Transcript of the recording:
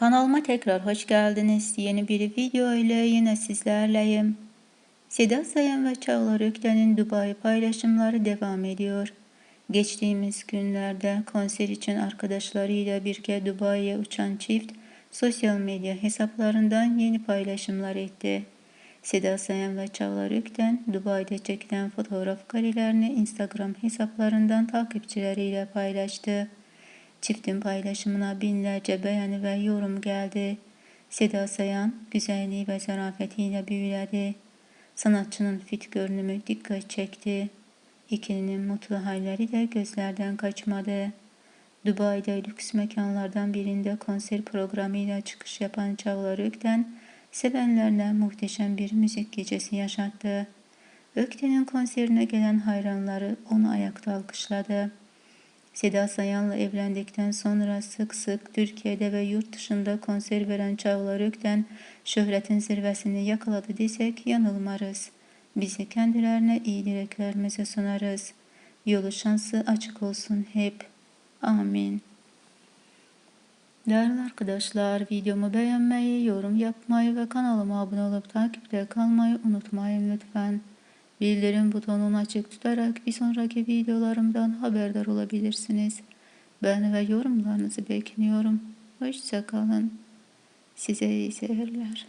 Kanalıma tekrar hoş geldiniz. Yeni bir video ile yine sizlerleyim. Seda Sayan ve Çağlar Ökten'in Dubai paylaşımları devam ediyor. Geçtiğimiz günlerde konser için arkadaşlarıyla birlikte Dubai'ye uçan çift sosyal medya hesaplarından yeni paylaşımlar etti. Seda Sayan ve Çağlar Ökten Dubai'de çekilen fotoğraf karelerini Instagram hesaplarından takipçileriyle paylaştı. Çiftin paylaşımına binlerce beğeni ve yorum geldi. Seda Sayan güzelliği ve zarafetiyle büyüledi. Sanatçının fit görünümü dikkat çekti. İkilinin mutlu halleri de gözlerden kaçmadı. Dubai'de lüks mekanlardan birinde konser programıyla çıkış yapan Çağlar Ökten, sevenlerle muhteşem bir müzik gecesi yaşattı. Ökten'in konserine gelen hayranları onu ayakta alkışladı. Seda Sayan'la evlendikten sonra sık sık Türkiye'de ve yurt dışında konser veren Çağlar Ökten şöhretin zirvesini yakaladı desek yanılmarız. Bizi kendilerine iyi dileklerimizi sunarız. Yolu şansı açık olsun hep. Amin. Değerli arkadaşlar videomu beğenmeyi, yorum yapmayı ve kanalıma abone olup takipte kalmayı unutmayın lütfen. Bildirim butonunu açık tutarak bir sonraki videolarımdan haberdar olabilirsiniz. Ben ve yorumlarınızı bekliyorum. Hoşçakalın. Size iyi seyirler.